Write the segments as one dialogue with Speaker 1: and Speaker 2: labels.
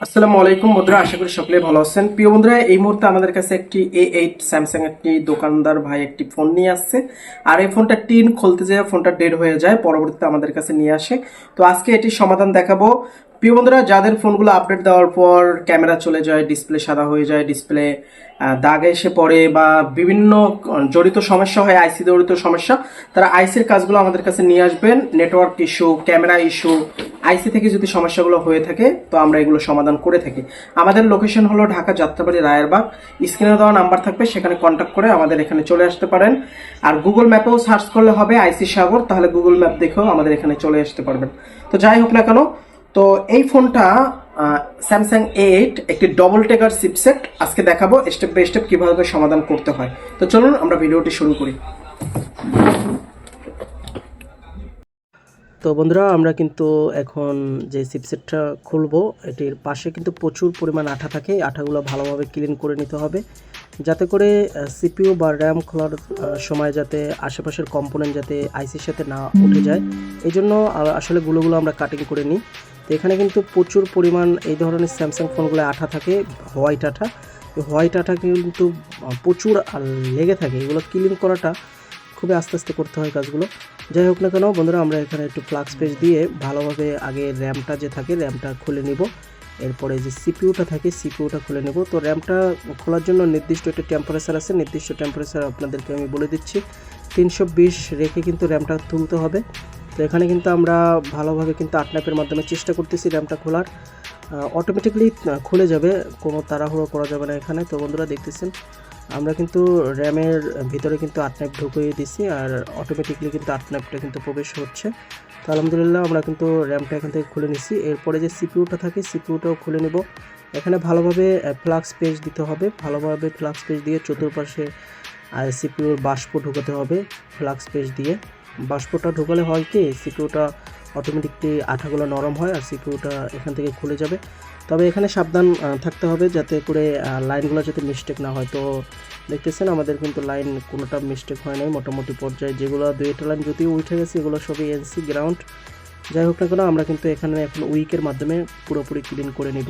Speaker 1: আসসালামু আলাইকুম বন্ধুরা, আশা করি সকলে ভালো আছেন। প্রিয় বন্ধুরা, এই মুহূর্তে আমাদের কাছে একটি এ এইট স্যামসাং একটি দোকানদার ভাই একটি ফোন নিয়ে আসছে। আর এই ফোনটা টিন খুলতে যায় ফোনটা ডেড হয়ে যায়, পরবর্তীতে আমাদের কাছে নিয়ে আসে। তো আজকে এটি সমাধান দেখাবো। প্রিয় বন্ধুরা, যাদের ফোনগুলো আপডেট দেওয়ার পর ক্যামেরা চলে যায় ডিসপ্লে সাদা হয়ে যায় ডিসপ্লে দাগ এসে পড়ে বা বিভিন্ন জড়িত সমস্যা হয় আইসি জড়িত সমস্যা, তারা আইসির কাজগুলো আমাদের কাছে নিয়ে আসবেন। Network issue camera issue IC থেকে যদি সমস্যাগুলো হয়ে থাকে, তো আমরা এগুলো সমাধান করে থাকি। আমাদের লোকেশন হলো ঢাকা যাত্রাবাড়ি, রায়েরবাগ। স্ক্রিনে দেওয়া নাম্বার থাকবে, সেখানে কন্ট্যাক্ট করে আমাদের এখানে চলে আসতে পারেন। আর গুগল ম্যাপেও সার্চ করলে হবে আইসি সাগর, তাহলে গুগল ম্যাপ দেখেও আমাদের এখানে চলে আসতে পারবেন। তো যাই হোক না কেন তো এই ফোনটা স্যামসাং এইট একটি ডবল টেকার চিপসেট আজকে দেখাবো স্টেপ বাই স্টেপ কীভাবে সমাধান করতে হয়। তো চলুন আমরা ভিডিওটি শুরু করি। তো বন্ধুরা, আমরা কিন্তু এখন যে চিপসেটটা খুলবো, এটির পাশে কিন্তু প্রচুর পরিমাণ আঠা থাকে। আঠাগুলো ভালোভাবে ক্লিন করে নিতে হবে। যাতে করে সিপিইউ বা র্যাম খোলার সময় যাতে আশেপাশের কম্পোনেন্ট যাতে আইসির সাথে না উঠে যায় এই জন্য আসলে গুলোগুলো আমরা কাটিং করে নিই। তো এখানে কিন্তু প্রচুর পরিমাণ এই ধরনের স্যামসাং ফোনগুলো আঠা থাকে হোয়াইট আঠা। হোয়াইট আঠা কিন্তু প্রচুর লেগে থাকে। এগুলো ক্লিন করাটা খুবই আস্তে আস্তে করতে হয় কাজগুলো। যাই হোক না কেন, বন্ধুরা, আমরা এখানে একটু ফ্লাক্স পেজ দিয়ে ভালোভাবে আগে র্যামটা যে থাকে র্যামটা খুলে নিব। এরপরে যে সিপিউটা থাকে, সিপিউটা খুলে নেব। তো র্যামটা খোলার জন্য নির্দিষ্ট একটা টেম্পারেচার আছে। নির্দিষ্ট টেম্পারেচার আপনাদেরকে আমি বলে দিচ্ছি। তিনশো বিশ রেখে কিন্তু র্যামটা তুলতে হবে। তো এখানে কিন্তু আমরা ভালোভাবে কিন্তু আটনাপের মাধ্যমে চেষ্টা করতেছি র্যামটা খোলার। অটোমেটিকলি খুলে যাবে। কোনো তাড়াহুড়ো করা যাবে না এখানে। তো বন্ধুরা দেখতেছেন আমরা কিন্তু র্যামের ভিতরে কিন্তু আটনাইপ ঢুকিয়ে দিছি আর অটোমেটিকলি কিন্তু আটনাইপটা কিন্তু প্রবেশ হচ্ছে। তো আলহামদুলিল্লাহ আমরা কিন্তু র্যামটা এখান থেকে খুলে নিছি এরপরে যে সিপিউটা থাকে সিপিউটাও খুলে নেব। এখানে ভালোভাবে ফ্লাক্স পেজ দিতে হবে। ভালোভাবে ফ্লাক্স পেজ দিয়ে চতুর্পাশে সিপিউর বাষ্প ঢুকাতে হবে ফ্লাক্স পেজ দিয়ে। বাষ্পটা ঢুকালে হয় কি সিপিউটা অটোমেটিকলি আঠাগুলো নরম হয় আর সিপিউটা এখান থেকে খুলে যাবে। তবে এখানে সাবধান থাকতে হবে যাতে করে লাইনগুলো যাতে মিস্টেক না হয়। তো দেখতেছেন আমাদের কিন্তু লাইন কোনোটা মিস্টেক হয় নাই। মোটামুটি পর্যায়ে যেগুলো দুই একটা লাইন যদিও উঠে গেছে, এগুলো সবই এনসি গ্রাউন্ড যাই হোক না কেন, আমরা কিন্তু এখানে এখন উইকের মাধ্যমে পুরোপুরি ক্লিন করে নিব।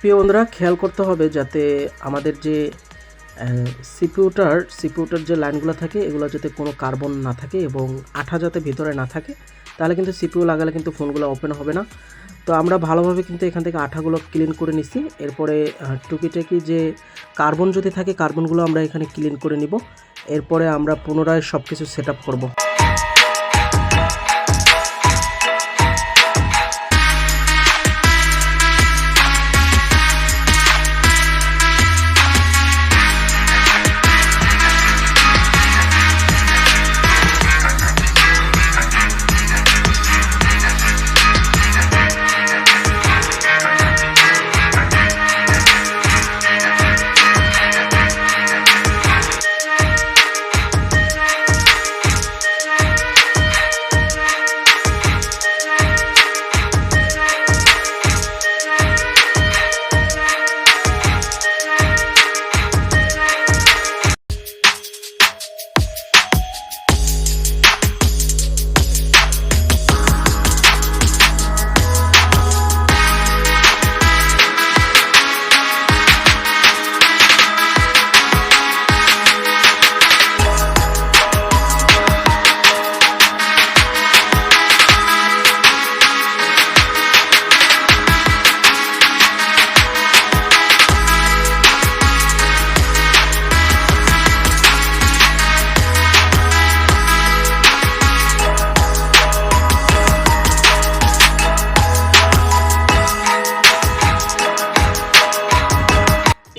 Speaker 1: প্রিয় বন্ধুরা খেয়াল করতে হবে যাতে আমাদের যে সিপিউটার সিপিউটার যে লাইনগুলো থাকে, এগুলো যাতে কোনো কার্বন না থাকে এবং আঠা যাতে ভিতরে না থাকে, তাহলে কিন্তু সিপিউ লাগালে কিন্তু ফোনগুলো ওপেন হবে না। তো আমরা ভালোভাবে কিন্তু এখান থেকে আঠাগুলো ক্লিন করে নিছি এরপরে টুকিটাকি যে কার্বন যদি থাকে, কার্বনগুলো আমরা এখানে ক্লিন করে নিব। এরপরে আমরা পুনরায় সব কিছু সেট আপ করব।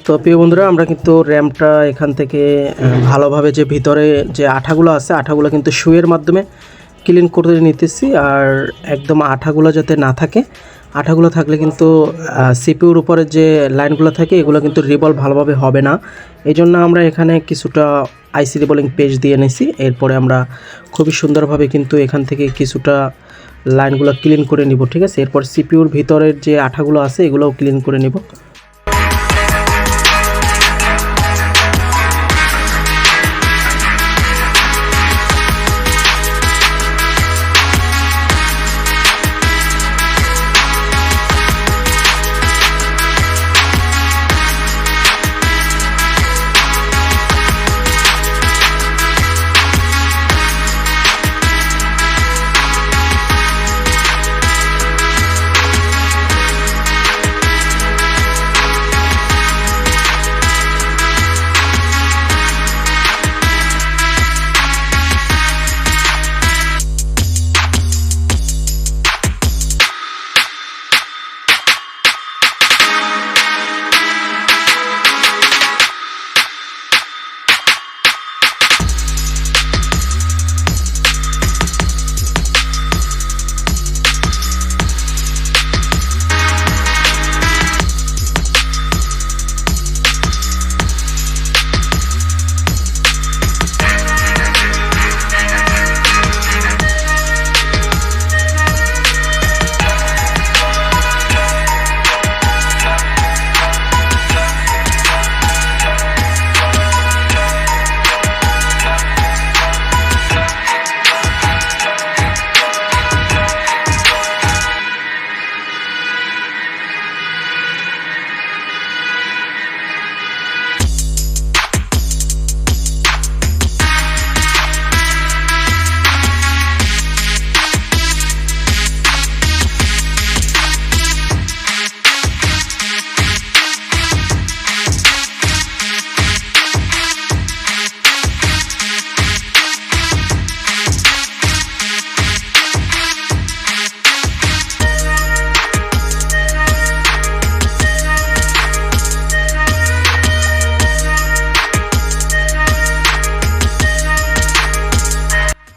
Speaker 1: তো প্রিয় বন্ধুরা, আমরা কিন্তু র্যামটা এখান থেকে ভালোভাবে যে ভিতরে যে আঠাগুলো আছে, আঠাগুলো কিন্তু শুয়ের মাধ্যমে ক্লিন করে নিতেছি। আর একদম আঠাগুলো যাতে না থাকে, আঠাগুলো থাকলে কিন্তু সিপিউর উপরে যে লাইনগুলো থাকে, এগুলো কিন্তু রিবল ভালোভাবে হবে না। এই জন্য আমরা এখানে কিছুটা আইসি রিবলিং পেজ দিয়ে নিছি। এরপরে আমরা খুবই সুন্দরভাবে কিন্তু এখান থেকে কিছুটা লাইনগুলো ক্লিন করে নিব, ঠিক আছে? এরপর সিপিউর ভিতরের যে আঠাগুলো আছে, এগুলোও ক্লিন করে নিব।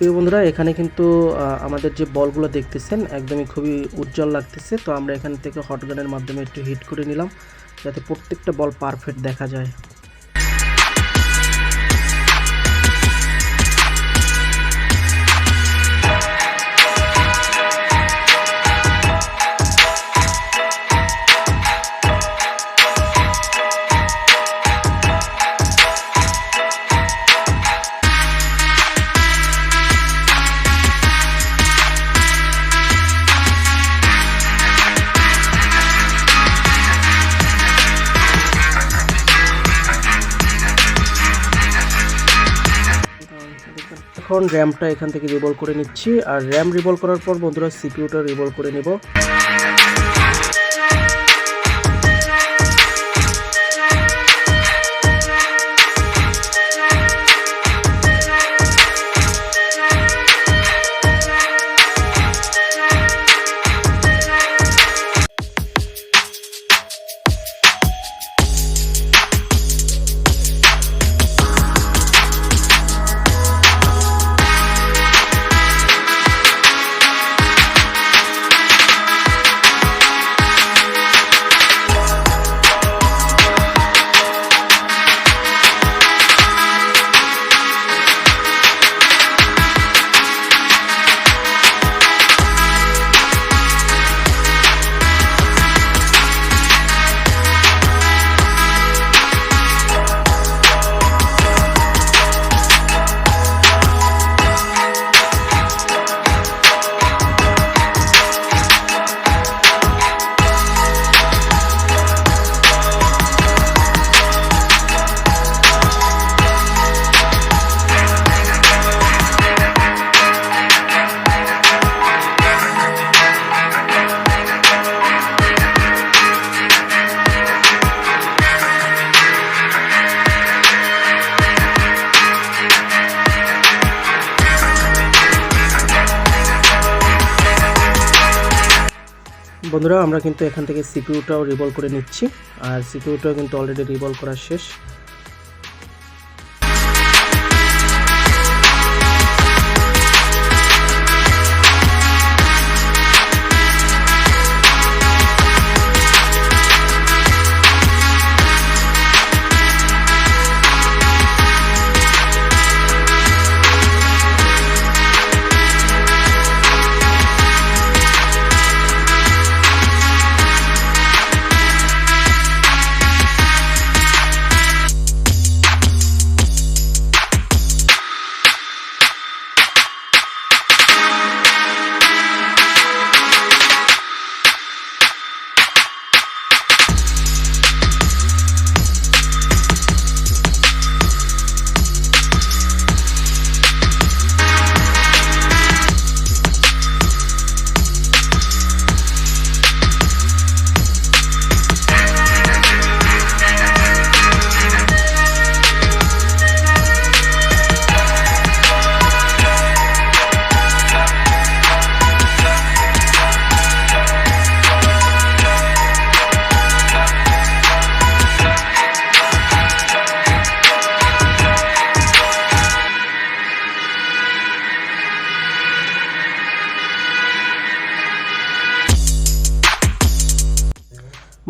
Speaker 1: প্রিয় বন্ধুরা, এখানে কিন্তু আমাদের যে বলগুলো দেখতেছেন, একদমই খুবই উজ্জ্বল লাগতেছে। তো আমরা এখান থেকে হটগানের মাধ্যমে একটু হিট করে নিলাম, যাতে প্রত্যেকটা বল পারফেক্ট দেখা যায়। এখন র্যামটা এখান থেকে রিভল করে নিচ্ছি। আর র্যাম রিভল করার পর বন্ধুরা সিপিউটা রিভল করে নেব। বন্ধুরা, আমরা কিন্তু এখান থেকে সিপিউটাও রিভলভ করে নিচ্ছি। আর সিপিউটাও কিন্তু অলরেডি রিভলভ করা শেষ।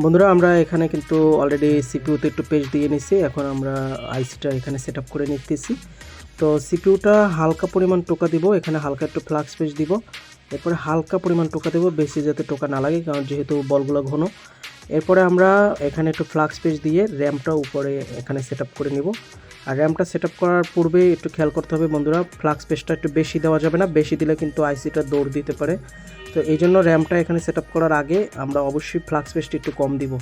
Speaker 1: বন্ধুরা, আমরা এখানে কিন্তু অলরেডি সিপিউতে একটু পেজ দিয়ে নিছি। এখন আমরা আইসিটা এখানে সেট করে নিতেছি। তো সিপিউটা হালকা পরিমাণ টোকা দিব। এখানে হালকা একটু ফ্লাক্স পেজ দিব। এরপরে হালকা পরিমাণ টোকা দেবো, বেশি যাতে টোকা না লাগে, কারণ যেহেতু বলগুলো ঘন। এরপরে আমরা এখানে একটু ফ্লাক্স পেজ দিয়ে র্যামটা উপরে এখানে সেট করে নিব। আর র্যামটা সেট করার পূর্বে একটু খেয়াল করতে হবে বন্ধুরা ফ্লাক্স পেজটা একটু বেশি দেওয়া যাবে না। বেশি দিলে কিন্তু আইসিটা দৌড় দিতে পারে। তো এই জন্য র্যামটা এখানে সেট করার আগে আমরা অবশ্যই ফ্লাক্স পেস্ট একটু কম দিব।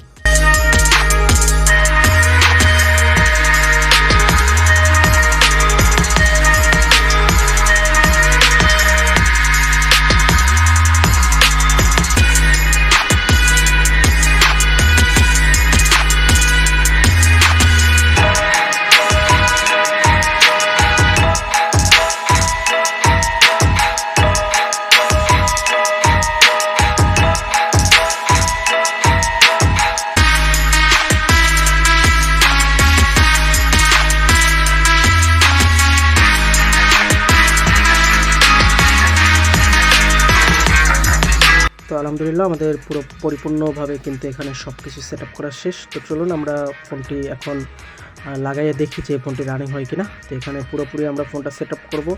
Speaker 1: আলহামদুলিল্লাহ আমাদের পুরো পরিপূর্ণভাবে কিন্তু এখানে সব কিছু সেট আপ করা শেষ। তো চলুন আমরা ফোনটি এখন লাগাইয়ে দেখি যে ফোনটি রানিং হয় কিনা। তো এখানে পুরোপুরি আমরা ফোনটা সেট আপ করব।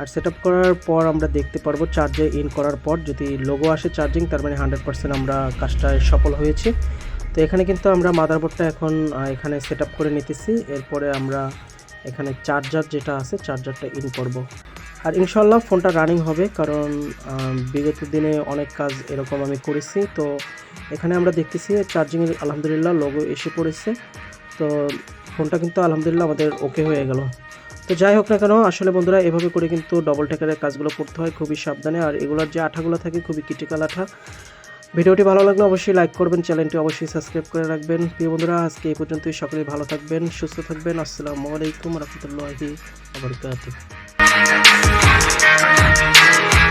Speaker 1: আর সেট আপ করার পর আমরা দেখতে পারব চার্জে ইন করার পর যদি লোগো আসে চার্জিং তার মানে হান্ড্রেড পার্সেন্ট আমরা কাজটায় সফল হয়েছি। তো এখানে কিন্তু আমরা মাদারবোর্ডটা এখন এখানে সেট করে নিতেছি। এরপরে আমরা এখানে চার্জার যেটা আছে চার্জারটা ইন করব। আর ইনশাল্লাহ ফোনটা রানিং হবে, কারণ বিগত দিনে অনেক কাজ এরকম আমি করেছি। তো এখানে আমরা দেখতেছি চার্জিংয়ের আলহামদুলিল্লাহ লোগো এসে পড়েছে। তো ফোনটা কিন্তু আলহামদুলিল্লাহ আমাদের ওকে হয়ে গেল। তো যাই হোক না কেন, আসলে বন্ধুরা, এভাবে করে কিন্তু ডবল টেকারের কাজগুলো করতে হয়, খুবই সাবধানে। আর এগুলোর যে আঠাগুলো থাকে, খুবই ক্রিটিক্যাল আঠা। ভিডিওটি ভালো লাগলে অবশ্যই লাইক করবেন চ্যানেলটি অবশ্যই সাবস্ক্রাইব করে রাখবেন। প্রিয় বন্ধুরা, আজকে এই পর্যন্তই, সকলেই ভালো থাকবেন, সুস্থ থাকবেন। আসসালামু আলাইকুম রহমতুল্লাহি আবরকাতুহ Thank you.